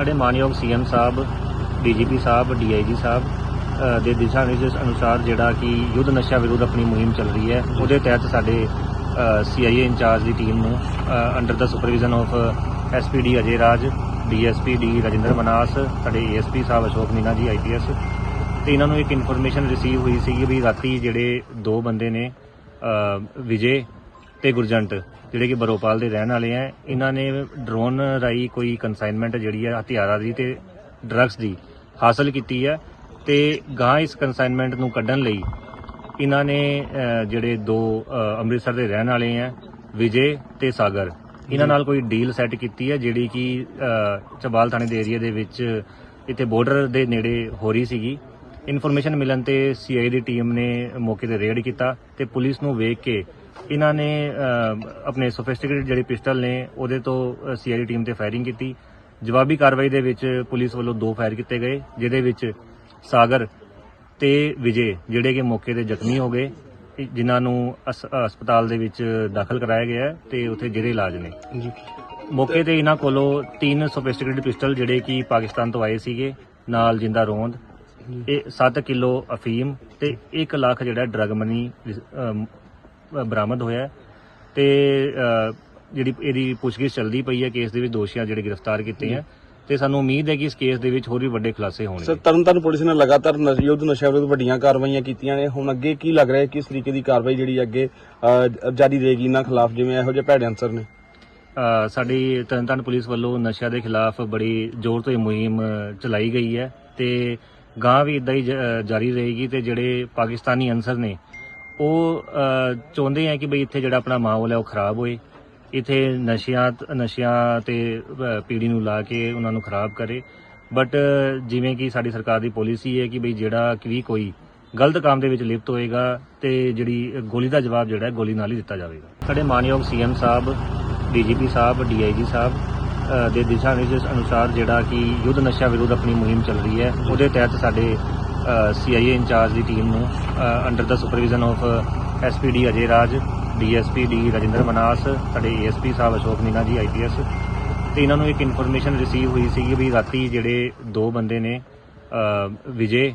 ਸਾਡੇ ਮਾਨਯੋਗ ਸੀਐਮ ਸਾਹਿਬ, ਡੀਜੀਪੀ ਸਾਹਿਬ, ਡੀਆਈਜੀ ਸਾਹਿਬ ਦੇ ਦਿਸ਼ਾ ਨਿਰਦੇਸ਼ ਅਨੁਸਾਰ ਜਿਹੜਾ ਕਿ ਯੁੱਧ ਨਸ਼ਾ ਵਿਰੁੱਧ ਆਪਣੀ ਮੁਹਿੰਮ ਚੱਲ ਰਹੀ ਹੈ। ਉਹਦੇ ਤਹਿਤ ਸਾਡੇ ਸੀਆਈਏ ਇੰਚਾਰਜ ਦੀ ਟੀਮ ਨੂੰ under the supervision of SPD Ajay Raj DSP D Rajinder Manas, ਸਾਡੇ ਏਐਸਪੀ ਸਾਹਿਬ ਅਸ਼ੋਕ ਮੀਨਾ ਜੀ ਆਈਪੀਐਸ ਤੇ ਇਹਨਾਂ ਨੂੰ ਇੱਕ ਇਨਫੋਰਮੇਸ਼ਨ ਰਿਸੀਵ ਹੋਈ ਸੀ ਵੀ ਰਾਤੀ ਜਿਹੜੇ ਦੋ ਬੰਦੇ ਨੇ ਵਿਜੇ ਤੇ ਗੁਰਜੰਟ ਜਿਹੜੇ ਕਿ ਬਰੋਪਾਲ ਦੇ ਰਹਿਣ ਵਾਲੇ ਆ ਇਹਨਾਂ ਨੇ ਡਰੋਨ ਰਾਈ ਕੋਈ ਕਨਸਾਈਨਮੈਂਟ ਜਿਹੜੀ ਹੈ ਹਥਿਆਰਾਂ ਦੀ ਤੇ ਡਰੱਗਸ ਦੀ ਹਾਸਲ ਕੀਤੀ ਹੈ ਤੇ ਗਾਂ ਇਸ ਕਨਸਾਈਨਮੈਂਟ ਨੂੰ ਕੱਢਣ ਲਈ ਇਹਨਾਂ ਨੇ ਜਿਹੜੇ ਦੋ ਅੰਮ੍ਰਿਤਸਰ ਦੇ ਰਹਿਣ ਵਾਲੇ ਆ ਵਿਜੇ ਤੇ ਸਾਗਰ ਇਹਨਾਂ ਨਾਲ ਕੋਈ ਡੀਲ ਸੈੱਟ ਕੀਤੀ ਹੈ ਜਿਹੜੀ ਕਿ ਚਬਾਲ ਥਾਣੇ ਦੇ ਏਰੀਆ ਦੇ ਵਿੱਚ ਇੱਥੇ ਬਾਰਡਰ ਦੇ ਨੇੜੇ ਹੋ ਰਹੀ ਸੀਗੀ। ਇਨਫੋਰਮੇਸ਼ਨ ਮਿਲਣ ਤੇ ਸੀਆਈ ਦੀ ਟੀਮ ਨੇ ਮੌਕੇ ਤੇ ਰੇਡ ਕੀਤਾ ਤੇ ਪੁਲਿਸ ਨੂੰ ਵੇਖ ਕੇ ਇਹਨਾਂ ਨੇ ਆਪਣੇ ਸੋਫਿਸਟੀਕੇਟਡ ਜਿਹੜੇ ਪਿਸਟਲ ਨੇ ਉਹਦੇ ਤੋਂ ਸੀਆਈ ਦੀ ਟੀਮ ਤੇ ਫਾਇਰਿੰਗ ਕੀਤੀ। ਜਵਾਬੀ ਕਾਰਵਾਈ ਦੇ ਵਿੱਚ ਪੁਲਿਸ ਵੱਲੋਂ ਦੋ ਫਾਇਰ ਕੀਤੇ ਗਏ ਜਿਹਦੇ ਵਿੱਚ ਸਾਗਰ ਤੇ ਵਿਜੇ ਜਿਹੜੇ ਕਿ ਮੌਕੇ ਤੇ ਜ਼ਖਮੀ ਹੋ ਗਏ ਜਿਨ੍ਹਾਂ ਨੂੰ ਹਸਪਤਾਲ ਦੇ ਵਿੱਚ ਦਾਖਲ ਕਰਾਇਆ ਗਿਆ ਤੇ ਉੱਥੇ ਜਿਹੜੇ ਇਲਾਜ ਨੇ। ਮੌਕੇ ਤੇ ਇਹਨਾਂ ਕੋਲੋਂ ਤਿੰਨ ਸੋਫਿਸਟੀਕੇਟਡ ਪਿਸਟਲ ਜਿਹੜੇ ਕਿ ਪਾਕਿਸਤਾਨ ਤੋਂ ਆਏ ਸੀਗੇ ਨਾਲ ਜਿੰਦਾ ਰੋਂਦ ਇਹ 7 ਕਿਲੋ ਅਫੀਮ ਤੇ 1 ਲੱਖ ਜਿਹੜਾ ਡਰਗ ਮਨੀ ਬਰਾਮਦ ਹੋਇਆ ਤੇ ਜਿਹੜੀ ਇਹਦੀ ਪੁੱਛਗਿੱਛ ਚੱਲਦੀ ਪਈ ਹੈ ਕੇਸ ਦੇ ਵਿੱਚ ਦੋਸ਼ੀਆਂ ਜਿਹੜੇ ਗ੍ਰਿਫਤਾਰ ਕੀਤੇ ਆ ਤੇ ਸਾਨੂੰ ਉਮੀਦ ਹੈ ਕਿ ਇਸ ਕੇਸ ਦੇ ਵਿੱਚ ਹੋਰ ਵੀ ਵੱਡੇ ਖੁਲਾਸੇ ਸਰ ਹੋਣਗੇ ਤਰਨਤਾਰਨ ਪੁਲਿਸ ਨੇ ਲਗਾਤਾਰ ਨਸ਼- ਯੁੱਧ ਨਸ਼ਾ ਵਿਰੁੱਧ ਵੱਡੀਆਂ ਕਾਰਵਾਈਆਂ ਕੀਤੀਆਂ ਨੇ। ਹੁਣ ਅੱਗੇ ਕੀ ਲੱਗ ਰਿਹਾ ਹੈ? ਕਿਸ ਤਰੀਕੇ ਦੀ ਕਾਰਵਾਈ ਜਿਹੜੀ ਅੱਗੇ ਜਾਰੀ ਰਹੇਗੀ? ਇਹਨਾਂ ਖਿਲਾਫ ਜਿਵੇਂ ਇਹੋ ਜਿਹੇ ਭੈੜੇ ਅੰਸਰ ਨੇ। ਸਾਡੀ ਤਰਨਤਾਰਨ ਪੁਲਿਸ ਵੱਲੋਂ ਨਸ਼ਿਆਂ ਦੇ ਖਿਲਾਫ ਬੜੀ ਜ਼ੋਰ ਤੋਂ ਇਹ ਮੁਹਿੰਮ ਚਲਾਈ ਗਈ ਹੈ ਤੇ ਗਾਂ ਵੀ ਇਦਾਂ ਹੀ ਜਾਰੀ ਰਹੇਗੀ ਤੇ ਜਿਹੜੇ ਪਾਕਿਸਤਾਨੀ ਅਨਸਰ ਨੇ ਉਹ ਚਾਹੁੰਦੇ ਆ ਕਿ ਬਈ ਇੱਥੇ ਜਿਹੜਾ ਆਪਣਾ ਮਾਹੌਲ ਹੈ ਉਹ ਖਰਾਬ ਹੋਏ। ਇੱਥੇ ਨਸ਼ਿਆਂ ਨਸ਼ਿਆਂ ਤੇ ਅ, ਪੀੜੀ ਨੂੰ ਲਾ ਕੇ ਉਹਨਾਂ ਨੂੰ ਖਰਾਬ ਕਰੇ। ਬਟ ਜਿਵੇਂ ਕਿ ਸਾਡੀ ਸਰਕਾਰ ਦੀ ਪੋਲਿਸੀ ਹੈ ਕਿ ਬਈ ਜਿਹੜਾ ਵੀ ਕੋਈ ਗਲਤ ਕੰਮ ਦੇ ਵਿੱਚ ਲਿਪਤ ਹੋਏਗਾ ਤੇ ਜਿਹੜੀ ਗੋਲੀ ਦਾ ਜਵਾਬ ਜਿਹੜਾ ਗੋਲੀ ਨਾਲ ਹੀ ਦਿੱਤਾ ਜਾਵੇਗਾ। ਸਾਡੇ ਮਾਨਯੋਗ ਸੀਐਮ ਸਾਹਿਬ ਡੀਜੀਪੀ ਸਾਹਿਬ ਡੀਆਈਜੀ ਸਾਹਿਬ ਦੇ ਦਿਸ਼ਾ ਨਿਰਦੇਸ਼ ਅਨੁਸਾਰ ਜਿਹੜਾ ਕਿ ਯੁੱਧ ਨਸ਼ਾ ਵਿਰੁੱਧ ਆਪਣੀ ਮੁਹਿੰਮ ਚੱਲ ਰਹੀ ਹੈ ਉਹਦੇ ਤਹਿਤ ਸਾਡੇ ਸੀਆਈਏ ਇੰਚਾਰਜ ਦੀ ਟੀਮ ਨੂੰ under the supervision of SPD Ajay Raj DSP D Rajinder Manas, ਸਾਡੇ ਏਐਸਪੀ ਸਾਹਿਬ ਅਸ਼ੋਕ ਮੀਨਾ ਜੀ ਆਈਪੀਐਸ ਤੇ ਇਹਨਾਂ ਨੂੰ ਇੱਕ ਇਨਫੋਰਮੇਸ਼ਨ ਰਿਸੀਵ ਹੋਈ ਸੀ ਵੀ ਰਾਤੀ ਜਿਹੜੇ ਦੋ ਬੰਦੇ ਨੇ ਵਿਜੇ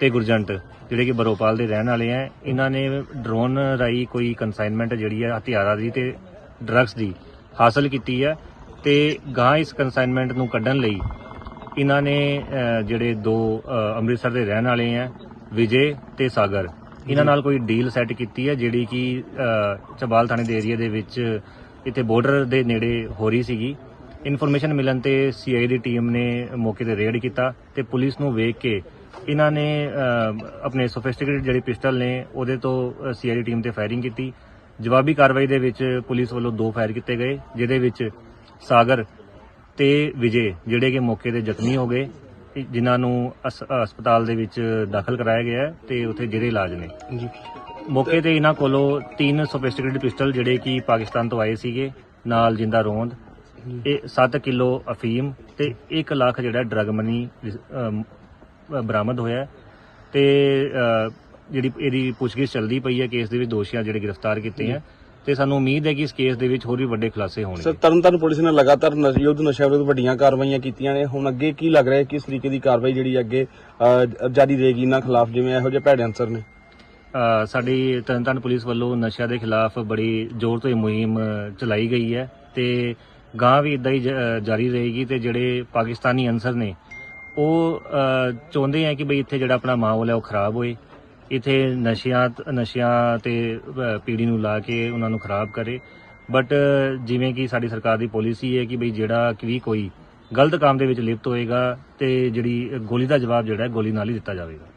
ਤੇ ਗੁਰਜੰਟ, ਜਿਹੜੇ ਕਿ ਬਰੋਪਾਲ ਦੇ ਰਹਿਣ ਵਾਲੇ ਆ, ਇਹਨਾਂ ਨੇ ਡਰੋਨ ਰਾਈ ਕੋਈ ਕੰਸਾਈਨਮੈਂਟ ਜਿਹੜੀ ਹੈ ਹਥਿਆਰਾਂ ਦੀ ਤੇ ਡਰੱਗਸ ਦੀ ਹਾਸਲ ਕੀਤੀ ਹੈ ਤੇ ਗਾਂ ਇਸ ਕੰਸਾਈਨਮੈਂਟ ਨੂੰ ਕੱਢਣ ਲਈ ਇਹਨਾਂ ਨੇ ਜਿਹੜੇ ਦੋ ਅੰਮ੍ਰਿਤਸਰ ਦੇ ਰਹਿਣ ਵਾਲੇ ਆ ਵਿਜੇ ਤੇ ਸਾਗਰ। ਇਹਨਾਂ ਨਾਲ ਕੋਈ ਡੀਲ ਸੈੱਟ ਕੀਤੀ ਹੈ ਜਿਹੜੀ ਕਿ ਚਬਾਲ ਥਾਣੇ ਦੇ ਏਰੀਆ ਦੇ ਵਿੱਚ ਇੱਥੇ ਬਾਰਡਰ ਦੇ ਨੇੜੇ ਹੋ ਰਹੀ ਸੀਗੀ। ਇਨਫੋਰਮੇਸ਼ਨ ਮਿਲਣ ਤੇ ਸੀਆਈ ਦੀ ਟੀਮ ਨੇ ਮੌਕੇ ਤੇ ਰੇਡ ਕੀਤਾ ਤੇ ਪੁਲਿਸ ਨੂੰ ਵੇਖ ਕੇ ਇਹਨਾਂ ਨੇ ਆਪਣੇ ਸੋਫਿਸਟੀਕੇਟਡ ਜਿਹੜੇ ਪਿਸਟਲ ਨੇ ਉਹਦੇ ਤੋਂ ਸੀਆਈ ਦੀ ਟੀਮ ਤੇ ਫਾਇਰਿੰਗ ਕੀਤੀ। ਜਵਾਬੀ ਕਾਰਵਾਈ ਦੇ ਵਿੱਚ ਪੁਲਿਸ ਵੱਲੋਂ ਦੋ ਫਾਇਰ ਕੀਤੇ ਗਏ ਜਿਹਦੇ ਵਿੱਚ ਸਾਗਰ ਤੇ ਵਿਜੇ ਜਿਹੜੇ ਕਿ ਮੌਕੇ ਤੇ ਜ਼ਖਮੀ ਹੋ ਗਏ ਜਿਨ੍ਹਾਂ ਨੂੰ ਹਸ- ਹਸਪਤਾਲ ਦੇ ਵਿੱਚ ਦਾਖਲ ਕਰਾਇਆ ਗਿਆ ਹੈ ਤੇ ਉੱਥੇ ਜਿਹੜੇ ਇਲਾਜ ਨੇ। ਜੀ। ਮੌਕੇ ਤੇ ਇਹਨਾਂ ਕੋਲੋਂ ਤਿੰਨ ਸੋਫਿਸਟੀਕੇਟਡ ਪਿਸਟਲ ਜਿਹੜੇ ਕਿ ਪਾਕਿਸਤਾਨ ਤੋਂ ਆਏ ਸੀਗੇ ਨਾਲ ਜਿੰਦਾ ਰੋਂਦ ਇਹ 7 ਕਿਲੋ ਅਫੀਮ ਤੇ 1 ਲੱਖ ਜਿਹੜਾ ਡਰਗ ਮਨੀ ਅਮ, ਬਰਾਮਦ ਹੋਇਆ ਹੈ ਤੇ ਅ, ਜਿਹੜੀ ਇਹਦੀ ਪੁੱਛਗਿੱਛ ਚੱਲਦੀ ਪਈ ਹੈ ਕੇਸ ਦੇ ਵਿੱਚ ਦੋਸ਼ੀਆਂ ਜਿਹੜੇ ਗ੍ਰਿਫਤਾਰ ਕੀਤੇ ਆ ਤੇ ਸਾਨੂੰ ਉਮੀਦ ਹੈ ਕਿ ਇਸ ਕੇਸ ਦੇ ਵਿੱਚ ਹੋਰ ਵੀ ਵੱਡੇ ਖੁਲਾਸੇ ਸਰ ਹੋਣਗੇ ਤਰਨਤਾਰਨ ਪੁਲਿਸ ਨੇ ਲਗਾਤਾਰ ਨਸ਼- ਯੁੱਧ ਨਸ਼ਾ ਵਿਰੁੱਧ ਵੱਡੀਆਂ ਕਾਰਵਾਈਆਂ ਕੀਤੀਆਂ ਨੇ। ਹੁਣ ਅੱਗੇ ਕੀ ਲੱਗ ਰਿਹਾ ਹੈ? ਕਿਸ ਤਰੀਕੇ ਦੀ ਕਾਰਵਾਈ ਜਿਹੜੀ ਅੱਗੇ ਅਹ, ਜਾਰੀ ਰਹੇਗੀ? ਇਹਨਾਂ ਖਿਲਾਫ ਜਿਵੇਂ ਇਹੋ ਜਿਹੇ ਭੈੜੇ ਅੰਸਰ ਨੇ। ਅ, ਸਾਡੀ ਤਰਨਤਾਰਨ ਪੁਲਿਸ ਵੱਲੋਂ ਨਸ਼ਿਆਂ ਦੇ ਖਿਲਾਫ ਬੜੀ ਜ਼ੋਰ ਤੋਂ ਇਹ ਮੁਹਿੰਮ ਚਲਾਈ ਗਈ ਹੈ ਤੇ ਗਾਂ ਵੀ ਇਦਾਂ ਹੀ ਜ- ਅ, ਜਾਰੀ ਰਹੇਗੀ ਤੇ ਜਿਹੜੇ ਪਾਕਿਸਤਾਨੀ ਅਨਸਰ ਨੇ ਉਹ ਅ, ਚਾਹੁੰਦੇ ਆ ਕਿ ਬਈ ਇੱਥੇ ਜਿਹੜਾ ਆਪਣਾ ਮਾਹੌਲ ਹੈ ਉਹ ਖਰਾਬ ਹੋਏ। ਇੱਥੇ ਨਸ਼ਿਆਂ ਨਸ਼ਿਆਂ ਤੇ ਅ, ਪੀੜੀ ਨੂੰ ਲਾ ਕੇ ਉਹਨਾਂ ਨੂੰ ਖਰਾਬ ਕਰੇ। ਬਟ ਜਿਵੇਂ ਕਿ ਸਾਡੀ ਸਰਕਾਰ ਦੀ ਪਾਲਿਸੀ ਹੈ ਕਿ ਬਈ ਜਿਹੜਾ ਵੀ ਕੋਈ ਗਲਤ ਕੰਮ ਦੇ ਵਿੱਚ ਲਿਪਤ ਹੋਏਗਾ ਤੇ ਜਿਹੜੀ ਗੋਲੀ ਦਾ ਜਵਾਬ ਜਿਹੜਾ ਗੋਲੀ ਨਾਲ ਹੀ ਦਿੱਤਾ ਜਾਵੇਗਾ।